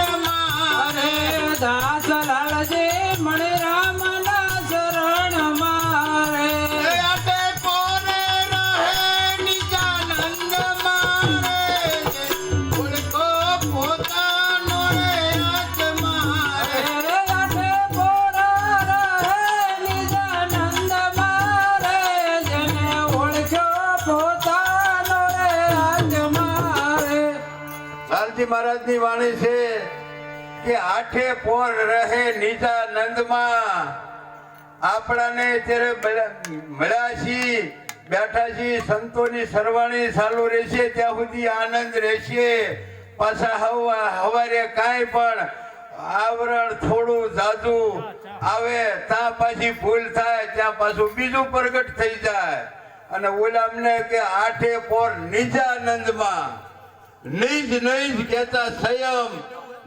શરણમાં અરે દાસ લાલજી મણે લાલજી મહારાજની વાણી છે કે આઠે પોર રહે નિજાનંદમાં. આપણાને ત્યારે મળ્યા- છીએ બેઠા છીએ સંતોની સરવાણી ચાલુ રહેશે, ત્યાં સુધી આનંદ રહેશે. પાછા હવા, હવારે કાંઈ પણ આવરણ થોડું જાજુ આવે, ત્યાં પાછી ભૂલ થાય, ત્યાં પાછું બીજું પ્રગટ થઈ જાય. અને ઓલા અમને કે આઠે પોર નિજાનંદમાં. નિજ નિજ કહેતા સંયમ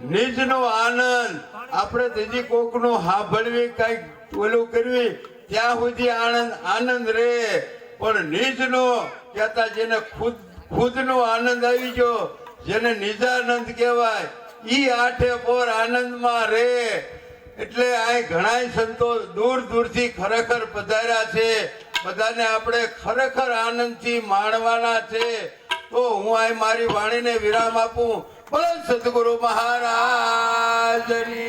નિજનો આનંદ. આપણે તો નું કોકનું સાંભળવી કંઈક ઓલું કરવી, ત્યાં સુધી આનંદ આનંદ રે પણ નિજનો કહેતા જેને ખુદ, ખુદનો આનંદ આવી ગયો, જેને નિજાનંદ કહેવાય, ઈ આઠે પોર આનંદમાં રે એટલે આ ઘણાય સંતો દૂર દૂરથી ખરેખર પધાર્યા છે. બધાને આપણે ખરેખર આનંદથી માણવાના છે. તો હું આ મારી વાણીને વિરામ આપું. ભલે સદગુરુ મહારાજની